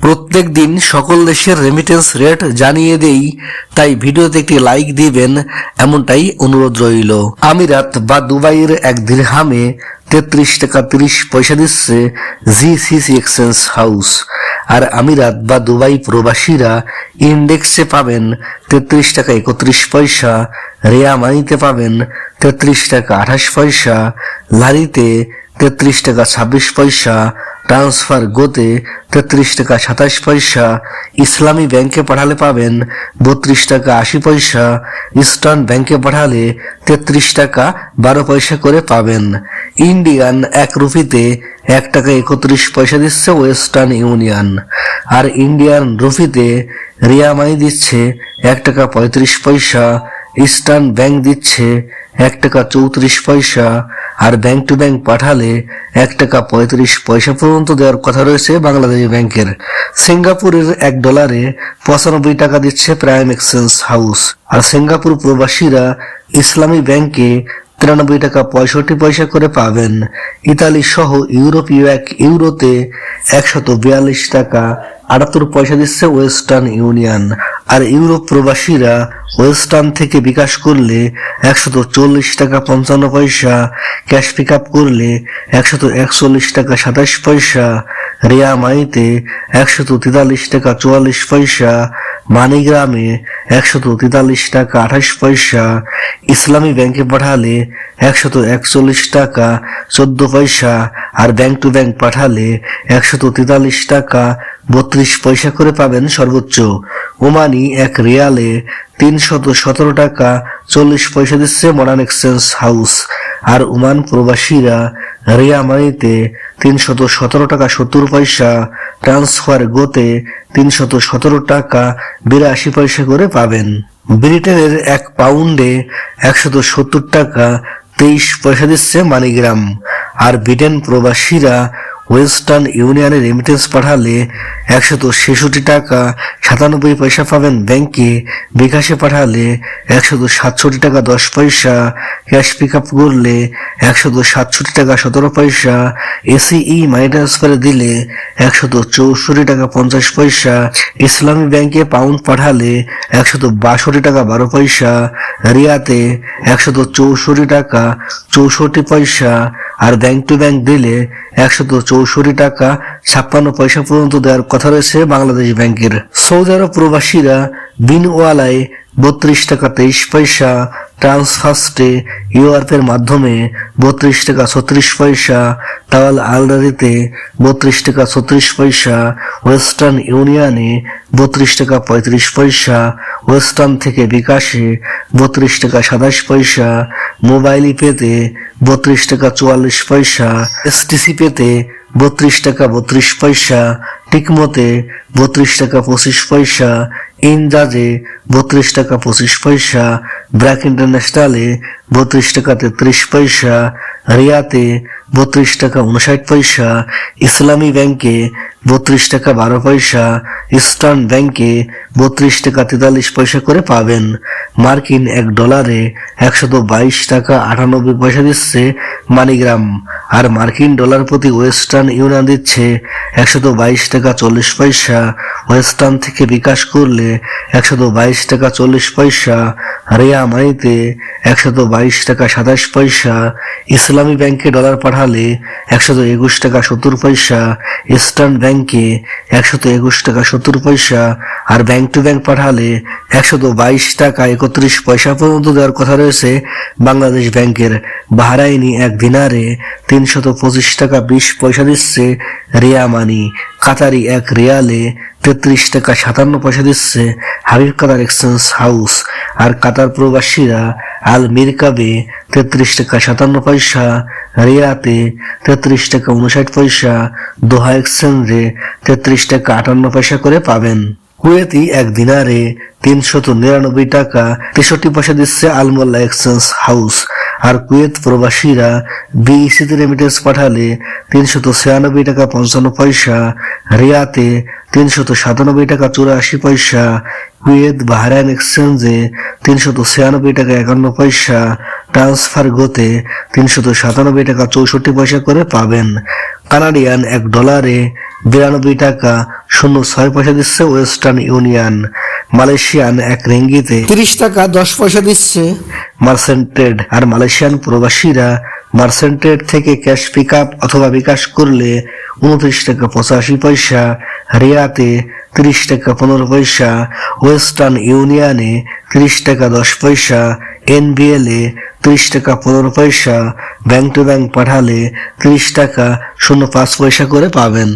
প্রত্যেক দিন সকল দেশের রেমিটেন্স রেট জানিয়ে দেই, তাই ভিডিওতে একটি লাইক দিবেন, এমনটাই অনুরোধ রইল। আমিরাত বা দুবাইয়ের এক দিরহামে তেত্রিশ টাকা তিরিশ পয়সা দিচ্ছে জিসিসি এক্সচেঞ্জ হাউস আর আমিরাত বা দুবাই প্রবাসীরা ইন্ডেক্সে পাবেন তেত্রিশ টাকা একত্রিশ পয়সা, রেয়া মানিতে পাবেন তেত্রিশ টাকা আঠাশ পয়সা, লারিতে তেত্রিশ টাকা ছাব্বিশ পয়সা ট্রান্সফার গোতে তেত্রিশ টাকা সাতাশ পয়সা, ইসলামী ব্যাংকে পাঠালে পাবেন বত্রিশ টাকা আশি পয়সা, ইস্টার্ন ব্যাংকে পাঠালে তেত্রিশ টাকা বারো পয়সা করে পাবেন। ইন্ডিয়ান এক রুপিতে এক টাকা একত্রিশ পয়সা দিচ্ছে ওয়েস্টার্ন ইউনিয়ন। আর ইন্ডিয়ান রুপিতে রিয়া মানি দিচ্ছে এক টাকা পঁয়ত্রিশ পয়সা ইস্টার্ন ব্যাংক দিচ্ছে এক টাকা চৌত্রিশ পয়সা, আর ব্যাংক টু ব্যাংক পাঠালে এক টাকা পঁয়ত্রিশ পয়সা পর্যন্ত দেওয়ার কথা রয়েছে বাংলাদেশ ব্যাংকের। সিঙ্গাপুরের এক ডলারে পঁচানব্বই টাকা দিচ্ছে প্রাইম এক্সচেঞ্জ হাউস আর সিঙ্গাপুর প্রবাসীরা ইসলামী ব্যাংকে তিরানব্বই টাকা পঁয়ষট্টি পয়সা করে পাবেন। ইতালি সহ ইউরোপীয় এক ইউরোতে একশত বিয়াল্লিশ টাকা আটাত্তর পয়সা দিচ্ছে ওয়েস্টার্ন ইউনিয়ন। আর ইউরোপ প্রবাসীরা ওয়েস্টার্ন থেকে বিকাশ করলে একশত চল্লিশ টাকা পঞ্চান্ন পয়সা, ক্যাশ পিক আপ করলে একশত একচল্লিশ টাকা সাতাশ পয়সা, রিয়া মাইতে একশত তেতাল্লিশ টাকা চুয়াল্লিশ পয়সা মানিগ্রামে একশত তেতাল্লিশ টাকা আঠাশ পয়সা, ইসলামী ব্যাংকে পাঠালে একশত একচল্লিশ টাকা চোদ্দ পয়সা আর ব্যাংক টু ব্যাংক পাঠালে একশত তেতাল্লিশ টাকা বত্রিশ পয়সা করে পাবেন সর্বোচ্চ। ওমানি এক রিয়ালে তিনশত সতেরো টাকা চল্লিশ পয়সা দিচ্ছে মডার্ন এক্সচেঞ্জ হাউস। আর ওমান প্রবাসীরা রিয়া মানিতে তিনশত সতেরো টাকা সত্তর পয়সা, ট্রান্সফার গোতে তিনশত সতেরো টাকা বিরাশি পয়সা করে পাবেন। ব্রিটেনের এক পাউন্ডে একশত সত্তর টাকা তেইশ পয়সা দিচ্ছে মানিগ্রাম। আর ব্রিটেন প্রবাসীরা ওয়েস্টার্ন ইউনিয়নে রেমিটেন্স পাঠালে একশত ছেষট্টি টাকা সাতানব্বই পয়সা পাবেন ব্যাংকে, বিকাশে পাঠালে একশত সাতষট্টি টাকা দশ পয়সা, ক্যাশ পিক আপ করলে একশত সাতষট্টি টাকা সতেরো পয়সা এসিই মানি ট্রান্সফারে দিলে একশত চৌষট্টি টাকা পঞ্চাশ পয়সা, ইসলামী ব্যাংকে পাউন্ড পাঠালে একশত বাষট্টি টাকা বারো পয়সা, রিয়াতে একশত চৌষট্টি টাকা চৌষট্টি পয়সা আর ব্যাংক টু ব্যাংক দিলে একশত চৌষট্টি টাকা ছাপ্পান্ন পয়সা পর্যন্ত দেওয়ার কথা রয়েছে বাংলাদেশ ব্যাংকের সৌদি আরব প্রবাসীরা বিনওয়ালায় বত্রিশ টাকা তেইশ পয়সা ট্রান্সফার্স্টে ইউআরপের মাধ্যমে বত্রিশ টাকা ছত্রিশ পয়সা তাওয়াল আলদারিতে বত্রিশ টাকা ছত্রিশ পয়সা, ওয়েস্টার্ন ইউনিয়নে বত্রিশ টাকা পঁয়ত্রিশ পয়সা, ওয়েস্টার্ন থেকে বিকাশে বত্রিশ টাকা সাতাশ পয়সা, মোবাইল পেতে বত্রিশ টাকা চুয়াল্লিশ পয়সা এসটিসি পেতে বত্রিশ টাকা বত্রিশ পয়সা, টিকমতে বত্রিশ টাকা পঁচিশ পয়সা ইনজাজে বত্রিশ টাকা পঁচিশ পয়সা, ব্র্যাক ইন্টারন্যাশনালে বত্রিশ টাকা তেত্রিশ পয়সা, রিয়াতে বত্রিশ টাকা উনষাট পয়সা, ইসলামী ব্যাংকে বত্রিশ টাকা বারো পয়সা, ইস্টার্ন ব্যাংকে বত্রিশ টাকা তেতাল্লিশ পয়সা করে পাবেন। মার্কিন এক ডলারে একশত বাইশ টাকা আটানব্বই পয়সা দিচ্ছে মানিগ্রাম, আর মার্কিন ডলার প্রতি ওয়েস্টার্ন ইউনিয়ন দিচ্ছে একশত বাইশ টাকা চল্লিশ পয়সা। ওয়েস্টার্ন থেকে বিকাশ করলে একশত বাইশ টাকা চল্লিশ পয়সা, রিয়া মানিতে একশত বাইশ টাকা সাতাশ পয়সা, ইসলামী ব্যাংকে ডলার পাঠালে একশত একুশ টাকা সত্তর পয়সা, ইস্টার্ন ব্যাংকে একশত একুশ টাকা সত্তর পয়সা, আর ব্যাংক টু ব্যাংক পাঠালে একশত বাইশ টাকা একত্রিশ পয়সা পর্যন্ত দেওয়ার কথা রয়েছে বাংলাদেশ ব্যাংকের। বাহারাইনি এক দিনারে তিনশত পঁচিশ টাকা বিশ পয়সা দিচ্ছে রিয়া মানি। কাতারি এক রিয়ালে তেত্রিশ টাকা সাতান্ন পয়সা দিচ্ছে হাবিব কাতার এক্সচেঞ্জ হাউস। আর কাতার প্রবাসীরা আল মিরকাবে তেত্রিশ টাকা সাতান্ন পয়সা, রিয়াতে তেত্রিশ টাকা উনষাট পয়সা, দোহা এক্সচেঞ্জে তেত্রিশ টাকা আটান্ন পয়সা করে পাবেন। কুয়েতি এক দিনারে তিনশত নিরানব্বই টাকা তেষট্টি পয়সা দিচ্ছে আলমোল্লা এক্সচেঞ্জ হাউস। আর কুয়েত প্রবাসীরা বিইসিতে রেমিটেন্স পাঠালে তিনশত ছিয়ানব্বই টাকা পঞ্চান্ন পয়সা, রিয়াতে তিনশত সাতানব্বই টাকা চুরাশি পয়সা, কুয়েত বাহরাইন এক্সচেঞ্জে তিনশত ছিয়ানব্বই টাকা একান্ন পয়সা, ট্রান্সফার গোতে তিনশত সাতানব্বই টাকা চৌষট্টি পয়সা করে পাবেন। কানাডিয়ান এক ডলারে বিরানব্বই টাকা শূন্য ছয় পয়সা দিচ্ছে ওয়েস্টার্ন ইউনিয়ন। মালয়েশিয়ান এক রেঙ্গিতে তিরিশ টাকা দশ পয়সা দিচ্ছে। মার্সেন্টেড আর মালয়েশিয়ান প্রবাসীরা মার্সেন্টেড থেকে ক্যাশ পিক আপ অথবা বিকাশ করলে উনত্রিশ টাকা পঁচাশি পয়সা রিয়াতে তিরিশ টাকা পনেরো পয়সা ওয়েস্টার্ন ইউনিয়নে তিরিশ টাকা দশ পয়সা এনবিএল এ তিরিশ টাকা পনেরো পয়সা ব্যাংক টু ব্যাংক পাঠালে তিরিশ টাকা শূন্য পাঁচ পয়সা করে পাবেন।